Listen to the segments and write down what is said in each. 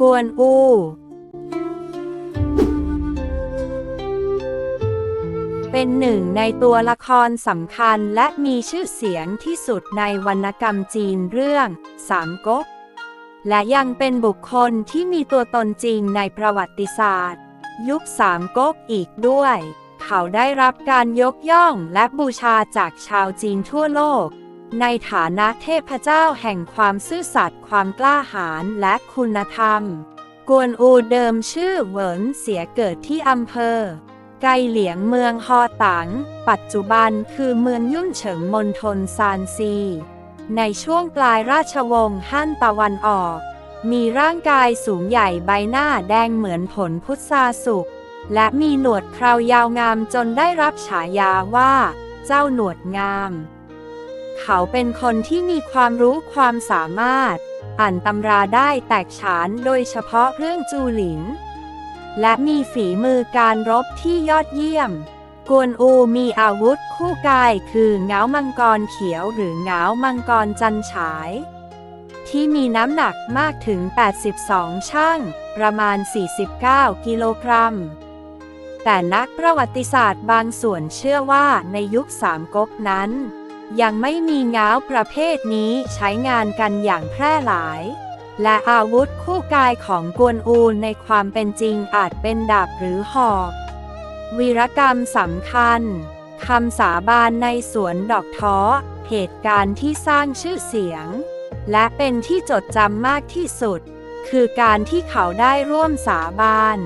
กวนอูเป็นหนึ่งในตัวละครสำคัญและมีชื่อเสียงที่สุดในวรรณกรรมจีนเรื่อง สามก๊ก และยังเป็นบุคคลที่มีตัวตนจริงในประวัติศาสตร์ ยุคสามก๊กอีกด้วย เขาได้รับการยกย่องและบูชาจากชาวจีนทั่วโลก ในฐานะเทพเจ้าแห่งความซื่อสัตย์ความกล้าหาญและคุณธรรม กวนอูเดิมชื่อเหวินเสียเกิดที่อำเภอ ไกเหลียงเมืองฮอตัง ปัจจุบันคือเมืองยุ่นเฉิงมณฑลซานซี ในช่วงปลายราชวงศ์ฮั่นตะวันออก มีร่างกายสูงใหญ่ใบหน้าแดงเหมือนผลพุทราสุก และมีหนวดครายาวงามจนได้รับฉายาว่า เจ้าหนวดงาม เขาเป็นคนที่มีความรู้ความสามารถ อ่านตำราได้แตกฉานโดยเฉพาะเรื่องจูหลิน และมีฝีมือการรบที่ยอดเยี่ยม กวนอูมีอาวุธคู่กายคือเงามังกรเขียวหรือเงามังกรจันฉาย ที่มีน้ำหนักมากถึง 82ช่างประมาณ 49 กิโลกรัมแต่นักประวัติศาสตร์บางส่วนเชื่อว่าในยุคสามก๊กนั้น ยังไม่มีเงาประเภทนี้ใช้งานกันอย่างแพร่หลาย และอาวุธคู่กายของกวนอูในความเป็นจริงอาจเป็นดาบหรือหอก วีรกรรมสำคัญคำสาบานในสวนดอกท้อ เหตุการณ์ที่สร้างชื่อเสียง และเป็นที่จดจำมากที่สุด คือการที่เขาได้ร่วมสาบาน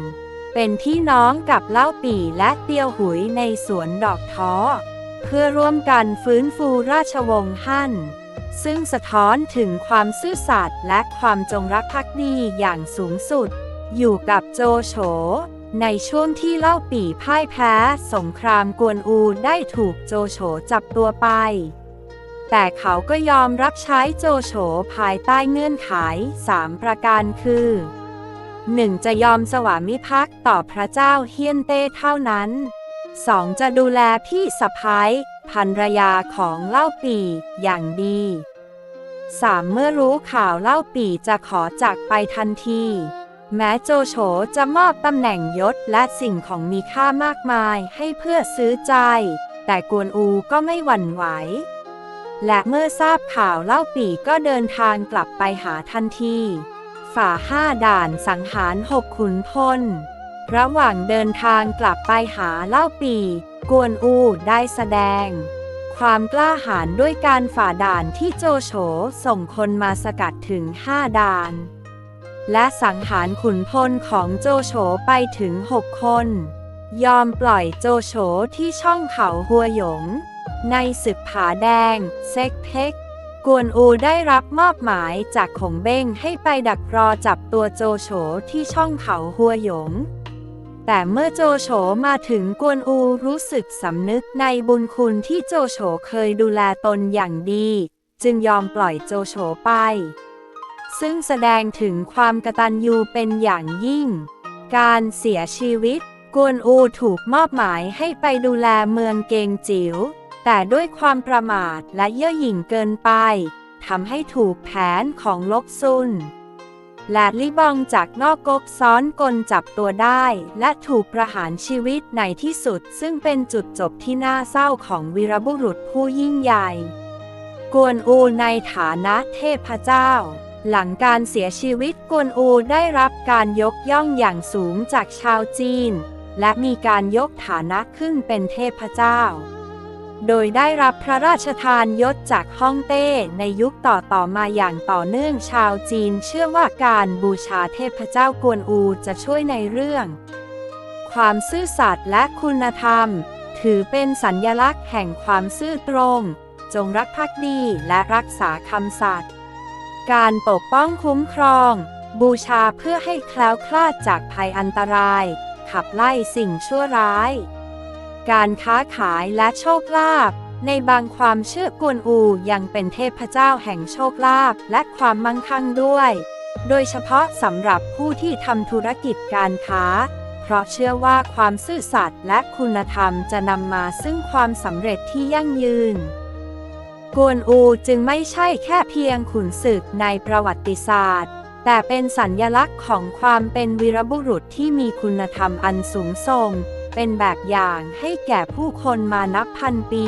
เป็นพี่น้องกับเล่าปี่และเตียวหุยในสวนดอกท้อ เพื่อร่วมกันฟื้นฟูราชวงศ์ฮั่น ซึ่งสะท้อนถึงความซื่อสัตย์และความจงรักภักดีอย่างสูงสุด อยู่กับโจโฉในช่วงที่เล่าปี่พ่ายแพ้ สงครามกวนอูได้ถูกโจโฉจับตัวไป แต่เขาก็ยอมรับใช้โจโฉภายใต้เงื่อนไข 3 ประการคือ 1. จะยอมสวามิภักดิ์ต่อพระเจ้าเฮียนเต้เท่านั้น 2. จะดูแลพี่สะพ้ายภรรยาของเล่าปีอย่างดี 3. เมื่อรู้ข่าวเล่าปีจะขอจากไปทันที แม้โจโฉจะมอบตำแหน่งยศและสิ่งของมีค่ามากมายให้เพื่อซื้อใจ แต่กวนอูก็ไม่หวั่นไหว และเมื่อทราบข่าวเล่าปีก็เดินทางกลับไปหาทันที ฝ่าห้าด่านสังหารหกขุนพล ระหว่างเดินทางกลับไปหาเล่าปี กวนอูได้แสดง ความกล้าหาญด้วยการฝ่าด่านที่โจโฉส่งคนมาสกัดถึงห้าด่าน และสังหารขุนพลของโจโฉไปถึงหกคน ยอมปล่อยโจโฉที่ช่องเขาหัวหยง ในศึกผาแดง เซ็กเพ็กกวนอูได้รับมอบหมายจากขงเบ้งให้ไปดักรอจับตัวโจโฉที่ช่องเขาหัวหยง แต่เมื่อโจโฉมาถึงกวนอูรู้สึกสำนึกในบุญคุณที่โจโฉเคยดูแลตนอย่างดี จึงยอมปล่อยโจโฉไป ซึ่งแสดงถึงความกตัญญูเป็นอย่างยิ่ง การเสียชีวิต กวนอูถูกมอบหมายให้ไปดูแลเมืองเกงจิ๋ว แต่ด้วยความประมาทและเย่อหยิ่งเกินไปทำให้ถูกแผนของลกซุน และลิบองจากนอกก๊กซ้อนกลจับตัวได้ และถูกประหารชีวิตในที่สุด ซึ่งเป็นจุดจบที่น่าเศร้าของวีรบุรุษผู้ยิ่งใหญ่ กวนอูในฐานะเทพเจ้า หลังการเสียชีวิตกวนอูได้รับการยกย่องอย่างสูงจากชาวจีน และมีการยกฐานะขึ้นเป็นเทพเจ้า โดยได้รับพระราชทานยศจากฮ่องเต้ในยุคต่อต่อมาอย่างต่อเนื่องชาวจีนเชื่อว่าการบูชาเทพเจ้ากวนอูจะช่วยในเรื่อง ความซื่อสัตย์และคุณธรรม ถือเป็นสัญญลักษณ์แห่งความซื่อตรง จงรักภักดีและรักษาคำสัตย์การปกป้องคุ้มครอง บูชาเพื่อให้แคล้วคลาดจากภัยอันตราย ขับไล่สิ่งชั่วร้าย การค้าขายและโชคลาภในบางความเชื่อกวนอูยังเป็นเทพเจ้าแห่งโชคลาภและความมั่งคั่งด้วย โดยเฉพาะสำหรับผู้ที่ทำธุรกิจการค้า เพราะเชื่อว่าความซื่อสัตย์และคุณธรรมจะนำมาซึ่งความสำเร็จที่ยั่งยืน กวนอูจึงไม่ใช่แค่เพียงขุนศึกในประวัติศาสตร์ แต่เป็นสัญญลักษณ์ของความเป็นวีรบุรุษที่มีคุณธรรมอันสูงส่ง เป็นแบบอย่างให้แก่ผู้คนมานับพันปี